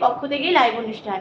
পক্ষ থেকেই লাইভ অনুষ্ঠান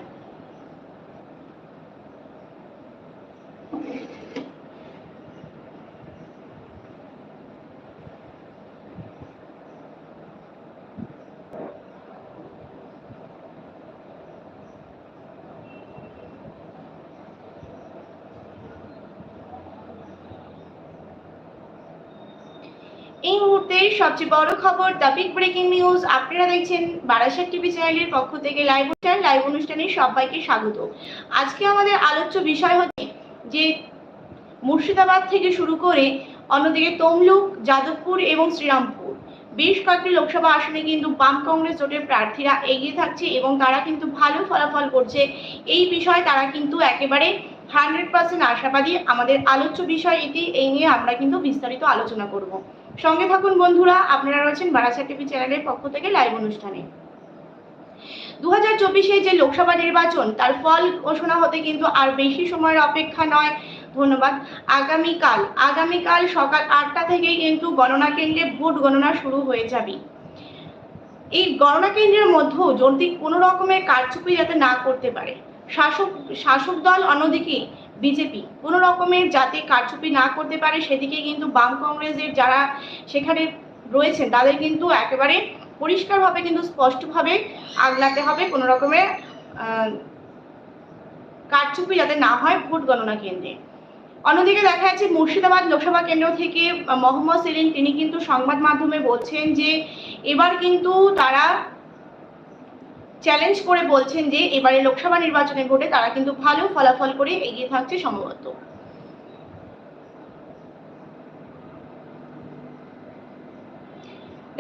এই মুহূর্তের সবচেয়ে বড় খবর দ্য বিগ ব্রেকিং নিউজ। আপনারা দেখছেন বারাসাত টিভি চ্যানেলের পক্ষ থেকে লাইভ অনুষ্ঠান। লাইভ অনুষ্ঠানে সবাইকে স্বাগত। আজকে আমাদের আলোচ্য বিষয় হচ্ছে যে মুর্শিদাবাদ থেকে শুরু করে অন্যদিকে তমলুক, যাদবপুর এবং শ্রীরামপুর বেশ কয়েকটি লোকসভা আসনে কিন্তু বাম কংগ্রেস জোটের প্রার্থীরা এগিয়ে থাকছে এবং তারা কিন্তু ভালো ফলাফল করছে। এই বিষয়ে তারা কিন্তু একেবারে হান্ড্রেড পার্সেন্ট আশাবাদী। আমাদের আলোচ্য বিষয় এটি, এই নিয়ে আমরা কিন্তু বিস্তারিত আলোচনা করব। সঙ্গে থাকুন বন্ধুরা, আপনারা রয়েছেন বারাসা টিভি চ্যানেলের পক্ষ থেকে লাইভ অনুষ্ঠানে। দু হাজার যে লোকসভা নির্বাচন, তার ফল ঘোষণা হতে কিন্তু আর বেশি সময়ের অপেক্ষা নয়। ধন্যবাদ। আগামীকাল আগামীকাল সকাল আটটা থেকেই কিন্তু গণনা কেন্দ্রে ভোট গণনা শুরু হয়ে যাবে। এই গণনা কেন্দ্রের মধ্যেও যদি কোনো রকমের কারচুপি যাতে না করতে পারে। শাসক শাসক দল অন্যদিকে বিজেপি। কোনো রকমের যাতে কারচুপি না করতে পারে, সেদিকে কিন্তু বাম কংগ্রেসের যারা সেখানে রয়েছেন, তাদের কিন্তু একেবারে পরিষ্কারভাবে কিন্তু স্পষ্টভাবে আগলাতে হবে। কোনো রকমের কারচুপি যাতে না হয় ভোট গণনা কেন্দ্রে। অন্যদিকে দেখা যাচ্ছে মুর্শিদাবাদ লোকসভা কেন্দ্র থেকে মোহাম্মদ সেলিম, তিনি কিন্তু সংবাদ মাধ্যমে বলছেন যে, এবার কিন্তু তারা চ্যালেঞ্জ করে বলছেন যে এবারে লোকসভা নির্বাচনে ভোটে তারা কিন্তু ভালো ফলাফল করে এগিয়ে থাকছে সম্ভবত।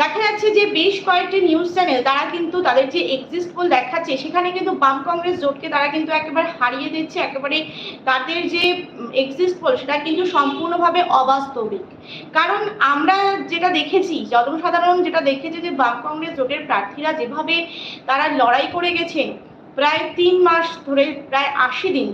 দেখা যাচ্ছে যে বেশ কয়েকটি নিউজ চ্যানেল তারা কিন্তু তাদের যে এক্সিস্ট পোল দেখাচ্ছে, সেখানে কিন্তু বাম কংগ্রেস জোটকে তারা কিন্তু একেবারে হারিয়ে দিচ্ছে, একেবারে তাদের যে এক্সিস্ট পোল সেটা কিন্তু সম্পূর্ণভাবে অবাস্তবিক। কারণ আমরা যেটা দেখেছি, জনসাধারণ যেটা দেখেছি যে বাম কংগ্রেস জোটের প্রার্থীরা যেভাবে তারা লড়াই করে গেছেন, প্রায় তিন মাস ধরে, প্রায় আশি দিন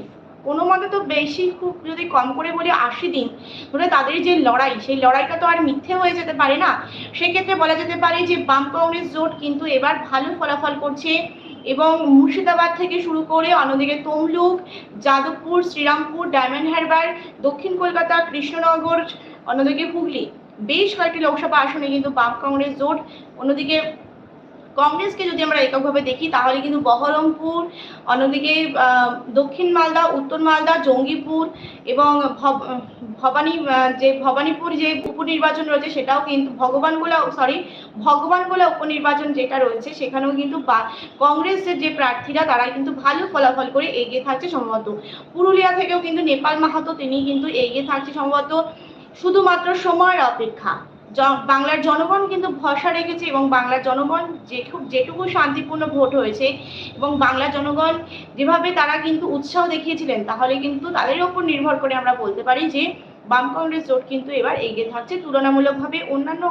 কোনো মতে তো বেশি খুব যদি কম করে বলি আশি দিন, ধরে তাদের যে লড়াই, সেই লড়াইটা তো আর মিথ্যে হয়ে যেতে পারে না। সেক্ষেত্রে বলা যেতে পারে যে বাম কংগ্রেস জোট কিন্তু এবার ভালো ফলাফল করছে এবং মুর্শিদাবাদ থেকে শুরু করে অন্যদিকে তমলুক, যাদবপুর, শ্রীরামপুর, ডায়মন্ড হারবার, দক্ষিণ কলকাতা, কৃষ্ণনগর, অন্যদিকে হুগলি। বেশ কয়েকটি লোকসভা আসনে কিন্তু বাম কংগ্রেস জোট অন্যদিকে কংগ্রেসকে যদি আমরা এককভাবে দেখি, তাহলে কিন্তু বহরমপুর, অন্যদিকে দক্ষিণ মালদা, উত্তর মালদা, জঙ্গিপুর এবং ভবানী যে ভবানীপুর যে উপনির্বাচন রয়েছে, সেটাও কিন্তু ভগবানগোলা সরি ভগবানগোলা উপনির্বাচন যেটা রয়েছে, সেখানেও কিন্তু কংগ্রেসের যে প্রার্থীরা তারা কিন্তু ভালো ফলাফল করে এগিয়ে থাকছে সম্ভবত। পুরুলিয়া থেকেও কিন্তু নেপাল মাহাতো, তিনি কিন্তু এগিয়ে থাকছে সম্ভবত শুধুমাত্র সময়ের অপেক্ষা। বাংলার জনগণ কিন্তু ভরসা রেখেছে এবং বাংলার জনগণ যেটুকু যেটুকু শান্তিপূর্ণ ভোট হয়েছে এবং বাংলা জনগণ যেভাবে তারা কিন্তু উৎসাহ দেখিয়েছিলেন, তাহলে কিন্তু তাদের ওপর নির্ভর করে আমরা বলতে পারি যে বাম কংগ্রেস জোট কিন্তু এবার এগিয়ে থাকছে তুলনামূলকভাবে অন্যান্য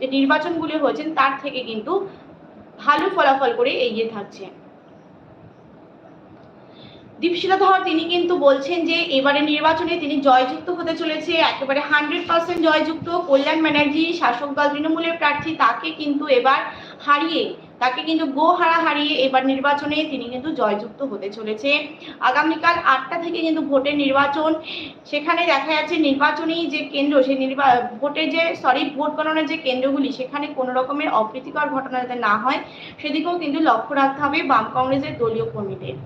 যে নির্বাচনগুলি হয়েছেন, তার থেকে কিন্তু ভালো ফলাফল করে এগিয়ে থাকছে। দীপশিলা ধর, তিনি কিন্তু বলছেন যে এবারে নির্বাচনে তিনি জয়যুক্ত হতে চলেছে, একেবারে হান্ড্রেড পার্সেন্ট জয়যুক্ত। কল্যাণ ব্যানার্জি, শাসক দল, তৃণমূলের প্রার্থী, তাকে কিন্তু এবার হারিয়ে, তাকে কিন্তু গো হারা হারিয়ে এবার নির্বাচনে তিনি কিন্তু জয়যুক্ত হতে চলেছে। আগামীকাল আটটা থেকে কিন্তু ভোটের নির্বাচন। সেখানে দেখা যাচ্ছে নির্বাচনী যে কেন্দ্র, সেই নির্বা, ভোটের যে সরি ভোট গণনার যে কেন্দ্রগুলি, সেখানে কোনো রকমের অপ্রীতিকর ঘটনা যাতে না হয়, সেদিকেও কিন্তু লক্ষ্য রাখতে হবে বাম কংগ্রেসের দলীয় কর্মীদের।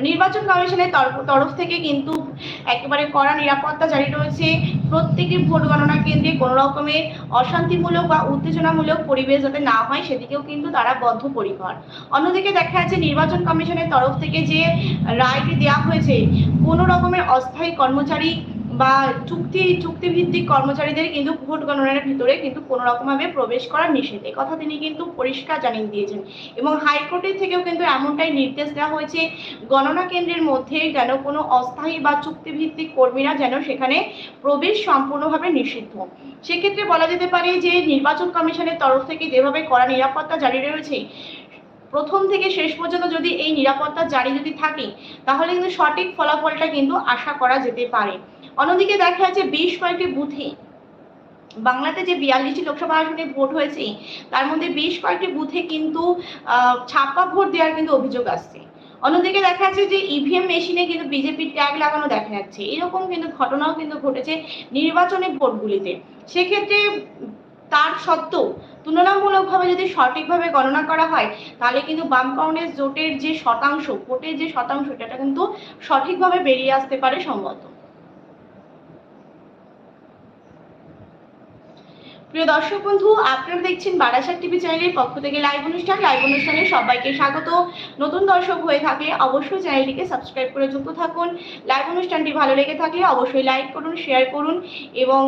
নির্বাচন কমিশনের তরফ- থেকে কিন্তু একেবারে কড়া নিরাপত্তা জারি রয়েছে। প্রত্যেকটি ভোট গণনা কেন্দ্রে কোনো রকমের অশান্তিমূলক বা উত্তেজনামূলক পরিবেশ যাতে না হয়, সেদিকেও কিন্তু তারা বদ্ধপরিকর। অন্যদিকে দেখা যাচ্ছে নির্বাচন কমিশনের তরফ থেকে যে রায়টি দেওয়া হয়েছে, কোনো রকমের অস্থায়ী কর্মচারী বা চুক্তি, চুক্তিভিত্তিক কর্মচারীদের কিন্তু ভোট গণনার ভিতরে কিন্তু কোনো রকমভাবে প্রবেশ করা নিষেধ। এ কথা তিনি কিন্তু পরিষ্কার জানিয়ে দিয়েছেন। এবং হাইকোর্টের থেকেও কিন্তু এমনটাই নির্দেশ দেওয়া হয়েছে, গণনা কেন্দ্রের মধ্যে যেন কোনো অস্থায়ী বা চুক্তিভিত্তিক কর্মীরা যেন সেখানে প্রবেশ সম্পূর্ণভাবে নিষিদ্ধ। সেক্ষেত্রে বলা যেতে পারে যে নির্বাচন কমিশনের তরফ থেকে যেভাবে কড়া নিরাপত্তা জারি রয়েছে, প্রথম থেকে শেষ পর্যন্ত যদি এই নিরাপত্তা জারি যদি থাকে, তাহলে কিন্তু সঠিক ফলাফলটা কিন্তু আশা করা যেতে পারে। অন্যদিকে দেখা যাচ্ছে বেশ কয়েকটি বুথে বাংলাতে যে বিয়াল্লিশটি লোকসভা আসনে ভোট হয়েছে, তার মধ্যে বেশ কয়েকটি বুথে কিন্তু ছাপ্পা ভোট দেওয়ার কিন্তু অভিযোগ আসছে। অন্যদিকে দেখা যাচ্ছে যে ইভিএম মেশিনে কিন্তু বিজেপির ট্যাগ লাগানো দেখা যাচ্ছে। এরকম কিন্তু ঘটনাও কিন্তু ঘটেছে নির্বাচনী ভোটগুলিতে। সেক্ষেত্রে তার সত্ত্বেও তুলনামূলকভাবে যদি সঠিকভাবে গণনা করা হয়, তাহলে কিন্তু বাম কংগ্রেস জোটের যে শতাংশ, ভোটের যে শতাংশ এটা কিন্তু সঠিকভাবে বেরিয়ে আসতে পারে সম্ভবত। প্রিয় দর্শক বন্ধু, আপনারা দেখছেন বারাসাত টিভি চ্যানেলের পক্ষ থেকে লাইভ অনুষ্ঠান। লাইভ অনুষ্ঠানে সবাইকে স্বাগত। নতুন দর্শক হয়ে থাকলে অবশ্যই চ্যানেলটিকে সাবস্ক্রাইব করে যুক্ত থাকুন। লাইভ অনুষ্ঠানটি ভালো লেগে থাকলে অবশ্যই লাইক করুন, শেয়ার করুন এবং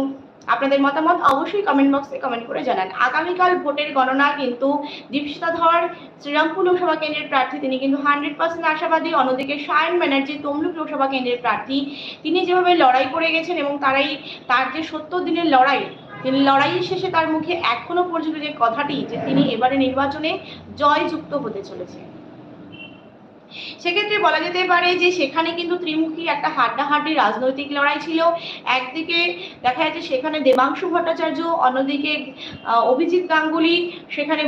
আপনাদের মতামত অবশ্যই কমেন্ট বক্সে কমেন্ট করে জানান। আগামীকাল ভোটের গণনা কিন্তু দীপশিতা ধর শ্রীরামপুর লোকসভা কেন্দ্রের প্রার্থী, তিনি কিন্তু হান্ড্রেড পার্সেন্ট আশাবাদী। অন্যদিকে সায়ন ব্যানার্জি তমলুক লোকসভা কেন্দ্রের প্রার্থী। তিনি যেভাবে লড়াই করে গেছেন এবং তারাই তার যে সত্তর দিনের লড়াই তিনি লড়াই শেষে তার মুখে এখনও পর্যন্ত যে কথাটি যে তিনি এবারে নির্বাচনে জয়যুক্ত হতে চলেছে সেক্ষেত্রে বলা যেতে পারে যে সেখানে কিন্তু ত্রিমুখী একটা হাড্ডাহাড্ডি রাজনৈতিক লড়াই ছিল। একদিকে দেখা যাচ্ছে সেখানে দেবাংশু ভট্টাচার্য, অন্যদিকে অভিজিৎ গাঙ্গুলি, সেখানে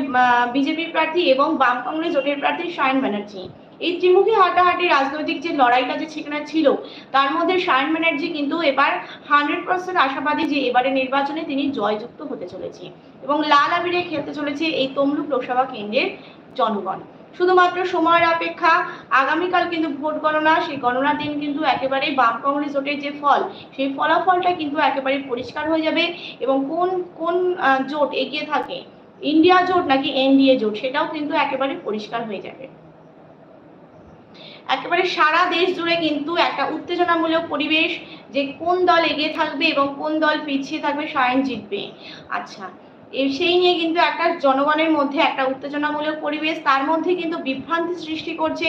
বিজেপির প্রার্থী এবং বাম কংগ্রেস জোটের প্রার্থী সায়ন ব্যানার্জি। এই ত্রিমুখী হাড্ডাহাড্ডি রাজনৈতিক যে লড়াইটা যে সেখানে ছিল, তার মধ্যে সায়ন ব্যানার্জি কিন্তু এবার হান্ড্রেড পার্সেন্ট আশাবাদী যে এবারে নির্বাচনে তিনি জয়যুক্ত হতে চলেছে এবং লাল আবিরে খেলতে চলেছে এই তমলুক লোকসভা কেন্দ্রের জনগণ। শুধুমাত্র সময়ের অপেক্ষা আগামীকাল কিন্তু ভোট গণনা, সেই গণনার দিন কিন্তু একেবারে বাম কংগ্রেস জোটের যে ফল, সেই ফলাফলটা কিন্তু একেবারে পরিষ্কার হয়ে যাবে এবং কোন কোন জোট এগিয়ে থাকে, ইন্ডিয়া জোট নাকি এনডিএ জোট, সেটাও কিন্তু একেবারে পরিষ্কার হয়ে যাবে। একেবারে সারা দেশ জুড়ে কিন্তু একটা উত্তেজনামূলক পরিবেশ যে কোন দল এগিয়ে থাকবে এবং কোন দল পিছিয়ে থাকবে সায়ন জিতবে। আচ্ছা সেই নিয়ে কিন্তু একটা জনগণের মধ্যে একটা উত্তেজনামূলক পরিবেশ, তার মধ্যে কিন্তু বিভ্রান্তি সৃষ্টি করছে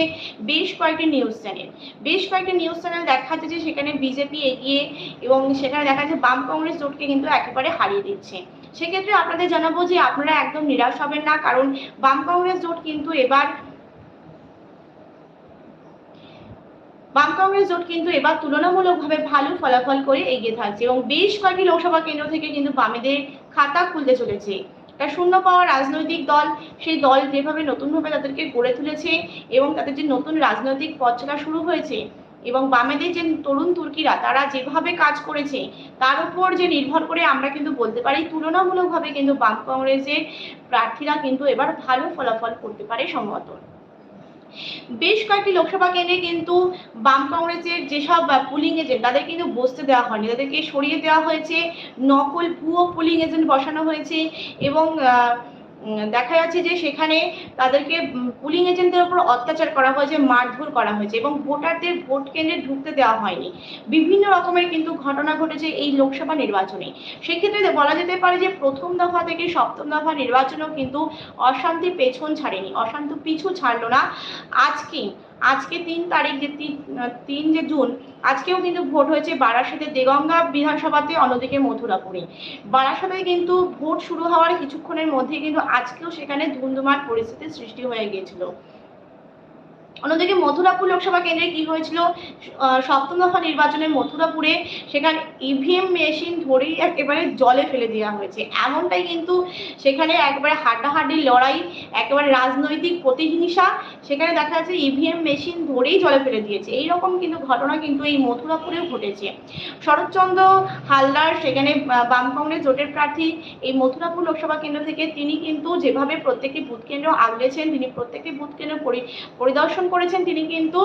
বেশ কয়েকটি নিউজ চ্যানেল বেশ কয়েকটি নিউজ চ্যানেল দেখা যাচ্ছে যে সেখানে বিজেপি এগিয়ে এবং সেখানে দেখা যাচ্ছে বাম কংগ্রেস জোটকে কিন্তু একেবারে হারিয়ে দিচ্ছে। সেক্ষেত্রে আপনাদের জানাব যে আপনারা একদম নিরাশ হবেন না, কারণ বাম কংগ্রেস জোট কিন্তু এবার বাম কংগ্রেস জোট কিন্তু এবার তুলনামূলকভাবে ভালো ফলাফল করে এগিয়ে থাকছে এবং বেশ কয়েকটি লোকসভা কেন্দ্র থেকে কিন্তু বামেদের খাতা খুলতে চলেছে। একটা শূন্য পাওয়া রাজনৈতিক দল, সেই দল যেভাবে নতুনভাবে তাদেরকে গড়ে তুলেছে এবং তাদের যে নতুন রাজনৈতিক পথ শুরু হয়েছে এবং বামেদের যে তরুণ তুর্কিরা, তারা যেভাবে কাজ করেছে, তার উপর যে নির্ভর করে আমরা কিন্তু বলতে পারি, তুলনামূলকভাবে কিন্তু বাম কংগ্রেসের প্রার্থীরা কিন্তু এবার ভালো ফলাফল করতে পারে সম্ভবত। বেশ কয়েকটি লোকসভা কেন্দ্রে কিন্তু বাম কংগ্রেসের যেসব পুলিং এজেন্ট তাদের কিন্তু বসতে দেওয়া হয়নি। তাদেরকে সরিয়ে দেওয়া হয়েছে। নকল ভুয়ো পুলিং এজেন্ট বসানো হয়েছে এবং দেখা যাচ্ছে যে সেখানে তাদেরকে পুলিং এজেন্টদের উপর অত্যাচার করা হয়েছে, মারধর করা হয়েছে এবং ভোটারদের ভোট কেন্দ্রে ঢুকতে দেওয়া হয়নি। বিভিন্ন রকমের কিন্তু ঘটনা ঘটেছে এই লোকসভা নির্বাচনে। সেক্ষেত্রে বলা যেতে পারে যে প্রথম দফা থেকে সপ্তম দফা নির্বাচনেও কিন্তু অশান্তি পেছন ছাড়েনি, অশান্তি পিছু ছাড়লো না। আজকে আজকে তিন তারিখ যে তিন যে জুন, আজকেও কিন্তু ভোট হয়েছে বারাসাতে দেগঙ্গা বিধানসভাতে, অন্যদিকে মথুরাপুরে। বারাসাতে কিন্তু ভোট শুরু হওয়ার কিছুক্ষণের মধ্যে কিন্তু আজকেও সেখানে ধুমধুমার পরিস্থিতির সৃষ্টি হয়ে গিয়েছিল। অন্যদিকে মথুরাপুর লোকসভা কেন্দ্রে কি হয়েছিল? সপ্তম দফা নির্বাচনে মথুরাপুরে সেখানে ইভিএম মেশিন ধরেই একেবারে জলে ফেলে দেওয়া হয়েছে। এমনটাই কিন্তু সেখানে একবারে হাড্ডাহাড্ডি লড়াই, একেবারে রাজনৈতিক প্রতিহিংসা, সেখানে দেখা যাচ্ছে ইভিএম মেশিন ধরেই জলে ফেলে দিয়েছে। এইরকম কিন্তু ঘটনা কিন্তু এই মথুরাপুরেও ঘটেছে। শরৎচন্দ্র হালদার সেখানে বাম কংগ্রেস জোটের প্রার্থী, এই মথুরাপুর লোকসভা কেন্দ্র থেকে তিনি কিন্তু যেভাবে প্রত্যেকটি বুথ কেন্দ্র আগলেছেন, তিনি প্রত্যেকটি বুথ কেন্দ্র পরি- পরিদর্শন করেছেন তিনি কিন্তু।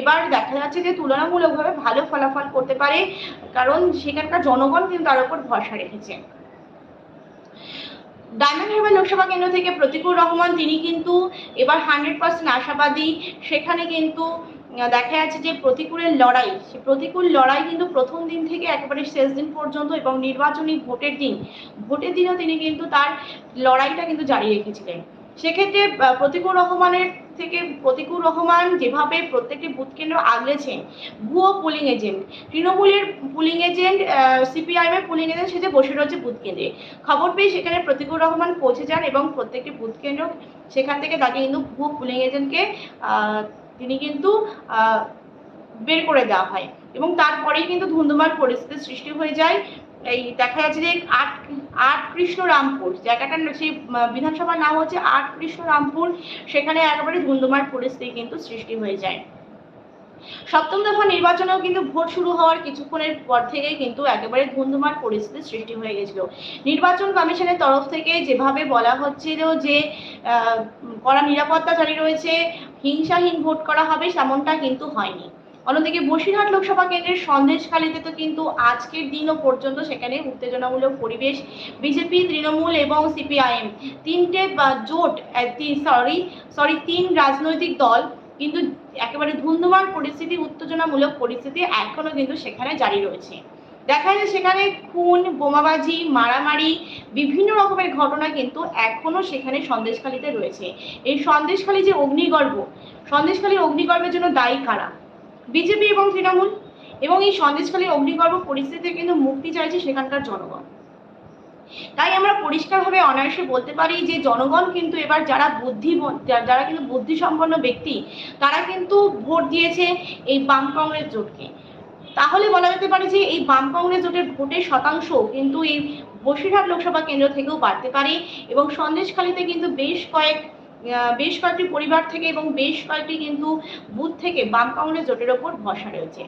এবার দেখা যাচ্ছে যে তুলনামূলকভাবে ভালো ফলাফল করতে পারে কারণ সেখানকার জনগণ কিন্তু তার উপর ভরসা রেখেছে। ডায়মন্ড হারবার লোকসভা কেন্দ্র থেকে প্রতিকুর রহমান তিনি কিন্তু এবার হান্ড্রেড পার্সেন্ট আশাবাদী। সেখানে কিন্তু দেখা যাচ্ছে যে প্রতিকূলের লড়াই সে প্রতিকূল লড়াই কিন্তু প্রথম দিন থেকে একেবারে শেষ দিন পর্যন্ত এবং নির্বাচনী ভোটের দিন ভোটের দিনও তিনি কিন্তু তার লড়াইটা কিন্তু জারি রেখেছিলেন। সেক্ষেত্রে আহ, প্রতিকুর রহমানের থেকে প্রতিকুর রহমান যেভাবে প্রত্যেকটি বুথ কেন্দ্র আগলেছেন, ভুয়ো পুলিং এজেন্ট তৃণমূলের পুলিং এজেন্ট সিপিআইএম এর পুলিং এজেন্ট সেজে বসে রয়েছে বুথ কেন্দ্রে। খবর পেয়ে সেখানে প্রতিকুর রহমান পৌঁছে যান এবং প্রত্যেকটি বুথ কেন্দ্র সেখান থেকে তাকে কিন্তু ভুয়ো পুলিং এজেন্টকে তিনি কিন্তু বের করে দেওয়া হয় এবং তারপরেই কিন্তু ধুন্ধুমার পরিস্থিতির সৃষ্টি হয়ে যায়। এই দেখা যাচ্ছে যে আট আট কৃষ্ণরামপুর, জায়গাটার সেই বিধানসভার নাম হচ্ছে আট কৃষ্ণরামপুর, সেখানে একেবারে ধুন্ধুমার পরিস্থিতি কিন্তু সৃষ্টি হয়ে যায়। সপ্তম দফা নির্বাচনেও কিন্তু ভোট শুরু হওয়ার কিছুক্ষণের পর থেকেই কিন্তু একেবারে ধুন্ধুমার পরিস্থিতি সৃষ্টি হয়ে গেছিল। নির্বাচন কমিশনের তরফ থেকে যেভাবে বলা হচ্ছিল যে কড়া নিরাপত্তা জারি রয়েছে, হিংসাহীন ভোট করা হবে তেমনটা কিন্তু হয়নি। অন্যদিকে বসিরহাট লোকসভা কেন্দ্রের সন্দেশখালীতে তো কিন্তু আজকের দিনও পর্যন্ত সেখানে উত্তেজনামূলক পরিবেশ, বিজেপি, তৃণমূল এবং সিপিআইএম তিনটে জোট সরি সরি তিন রাজনৈতিক দল কিন্তু একেবারে ধুন্ধুমার পরিস্থিতি, উত্তেজনামূলক পরিস্থিতি এখনও কিন্তু সেখানে জারি রয়েছে। দেখা যায় সেখানে খুন, বোমাবাজি, মারামারি, বিভিন্ন রকমের ঘটনা কিন্তু এখনও সেখানে সন্দেশখালীতে রয়েছে। এই সন্দেশখালী যে অগ্নিগর্ভ, সন্দেশখালীর অগ্নিগর্ভের জন্য দায়ী কারা? বিজেপি এবং তৃণমূল এবং এই সন্দেশখালীর অগ্নিগর্ভ পরিস্থিতিতে কিন্তু মুক্তি চাইছে সেখানকার জনগণ। তাই আমরা পরিষ্কারভাবে অনায়াসে বলতে পারি যে জনগণ কিন্তু এবার যারা বুদ্ধি যারা কিন্তু বুদ্ধিসম্পন্ন ব্যক্তি, তারা কিন্তু ভোট দিয়েছে এই বাম কংগ্রেস জোটকে। তাহলে বলা যেতে পারে যে এই বাম কংগ্রেস জোটের ভোটের শতাংশ কিন্তু এই বসিরহাট লোকসভা কেন্দ্র থেকেও বাড়তে পারে এবং সন্দেশখালীতে কিন্তু বেশ কয়েক বেশ কয়েকটি পরিবার থেকে এবং বেশ কয়েকটি কিন্তু বুথ থেকে বাম কংগ্রেস জোটের ওপর ভরসা রয়েছে।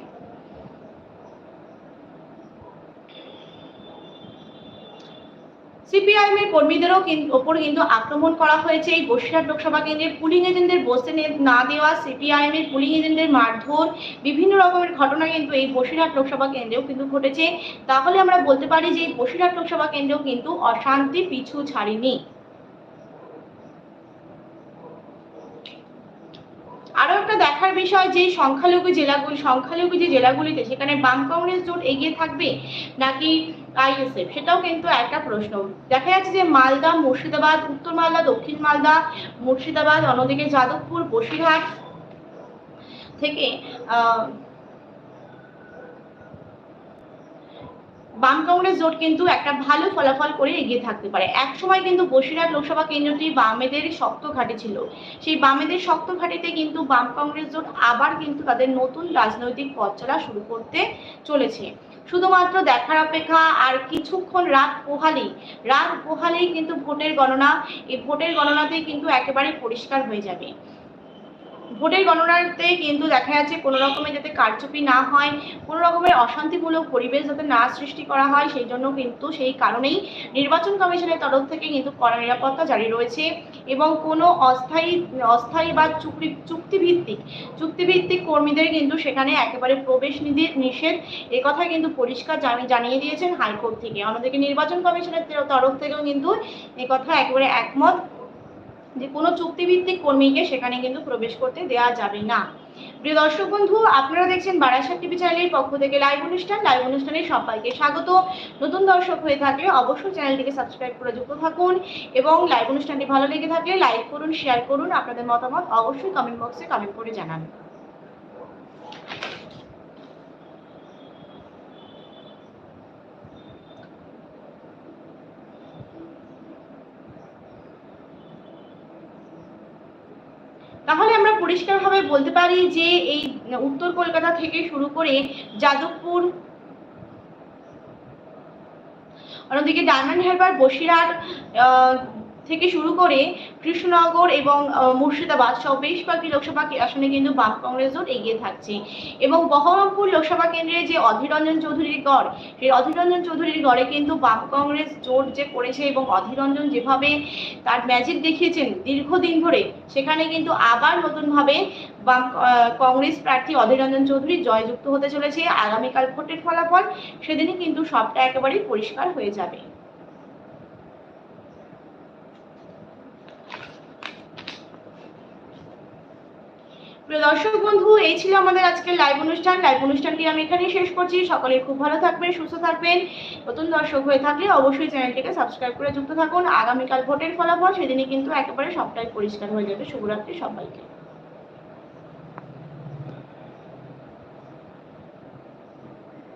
সিপিআইএম এর কর্মীদেরও ওপর কিন্তু আক্রমণ করা হয়েছে। এই বসিরহাট লোকসভা কেন্দ্রের পুলিং এজেন্টদের বসতে না দেওয়া সিপিআইএম এর পুলিং এজেন্টদের মারধর, বিভিন্ন রকমের ঘটনা কিন্তু এই বসিরহাট লোকসভা কেন্দ্রেও কিন্তু ঘটেছে। তাহলে আমরা বলতে পারি যে এই বসিরহাট লোকসভা কেন্দ্রেও কিন্তু অশান্তি পিছু ছাড়েনি আরও একটা দেখার বিষয় যে সংখ্যালঘু জেলাগুলি সংখ্যালঘু যে জেলাগুলিতে সেখানে বাম কংগ্রেস জোট এগিয়ে থাকবে নাকি আইএসএফ? সেটাও কিন্তু একটা প্রশ্ন। দেখা যাচ্ছে যে মালদা, মুর্শিদাবাদ, উত্তর মালদা, দক্ষিণ মালদা, মুর্শিদাবাদ, অন্যদিকে যাদবপুর, বসিরহাট থেকে বাম কংগ্রেস জোট কিন্তু একটা ভালো ফলাফল করে এগিয়ে থাকতে পারে। এক সময় কিন্তু বসিরহাট লোকসভা কেন্দ্রটি বামেদের শক্ত ঘাটে ছিল। সেই বামেদের শক্ত ঘাটিতে কিন্তু বাম কংগ্রেস জোট আবার কিন্তু তাদের নতুন রাজনৈতিক পথ শুরু করতে চলেছে। শুধুমাত্র দেখার অপেক্ষা আর কিছুক্ষণ রাত পোহালেই রাত পোহালেই কিন্তু ভোটের গণনা, এই ভোটের গণনাতেই কিন্তু একেবারে পরিষ্কার হয়ে যাবে। ভোটের গণনাতে কিন্তু দেখা যাচ্ছে কোনো রকমের যাতে কারচুপি না হয়, কোনো রকমের অশান্তিমূলক পরিবেশ যাতে না সৃষ্টি করা হয়, সেই জন্য কিন্তু সেই কারণেই নির্বাচন কমিশনের তরফ থেকে কিন্তু কড়া নিরাপত্তা জারি রয়েছে এবং কোনো অস্থায়ী অস্থায়ী বা চুক্তি, চুক্তিভিত্তিক চুক্তিভিত্তিক কর্মীদের কিন্তু সেখানে একেবারে প্রবেশ নিধি, নিষেধ কথা কিন্তু পরিষ্কার জানি- জানিয়ে দিয়েছেন হাইকোর্ট থেকে। অন্যদিকে নির্বাচন কমিশনের তরফ থেকেও কিন্তু কথা একেবারে একমত। যে কোনো চুক্তিভিত্তিক কর্মীকে সেখানে কিন্তু প্রবেশ করতে দেওয়া যাবে না। প্রিয় দর্শক বন্ধু, আপনারা দেখছেন বারাসাত টিভি চ্যানেলের পক্ষ থেকে লাইভ অনুষ্ঠান। লাইভ অনুষ্ঠানে সবাইকে স্বাগত। নতুন দর্শক হয়ে থাকলে অবশ্যই চ্যানেলটিকে সাবস্ক্রাইব করে যুক্ত থাকুন এবং লাইভ অনুষ্ঠানটি ভালো লেগে থাকলে লাইক করুন, শেয়ার করুন। আপনাদের মতামত অবশ্যই কমেন্ট বক্সে কমেন্ট করে জানান তাহলে আমরা পরিষ্কারভাবে বলতে পারি যে এই উত্তর কলকাতা থেকে শুরু করে যাদবপুর, অন্যদিকে ডায়মন্ড হারবার বসিরহাট থেকে শুরু করে কৃষ্ণনগর এবং মুর্শিদাবাদ সহ বেশ কয়েকটি লোকসভা আসনে কিন্তু বাম কংগ্রেস জোট এগিয়ে থাকছে। এবং বহরমপুর লোকসভা কেন্দ্রে যে অধীর রঞ্জন চৌধুরীর গড়, সেই অধীর রঞ্জন চৌধুরীর গড়ে কিন্তু বাম কংগ্রেস জোট যে করেছে এবং অধীর রঞ্জন যেভাবে তার ম্যাজিক দেখিয়েছেন দীর্ঘদিন ধরে, সেখানে কিন্তু আবার নতুনভাবে বাম কংগ্রেস প্রার্থী অধীর রঞ্জন চৌধুরী জয়যুক্ত হতে চলেছে। আগামীকাল ভোটের ফলাফল, সেদিনই কিন্তু সবটা একেবারেই পরিষ্কার হয়ে যাবে প্রিয় দর্শক বন্ধু, এই ছিল আমাদের আজকের লাইভ অনুষ্ঠান। লাইভ অনুষ্ঠানটি আমি এখানেই শেষ করছি। সকলে খুব ভালো থাকবেন, সুস্থ থাকবেন। নতুন দর্শক হয়ে থাকলে অবশ্যই চ্যানেলটিকে সাবস্ক্রাইব করে যুক্ত থাকুন। আগামীকাল ভোটের ফলাফল সেদিনই কিন্তু একেবারে সবটাই পরিষ্কার হয়ে যাবে। শুভরাত্রি সবাইকে।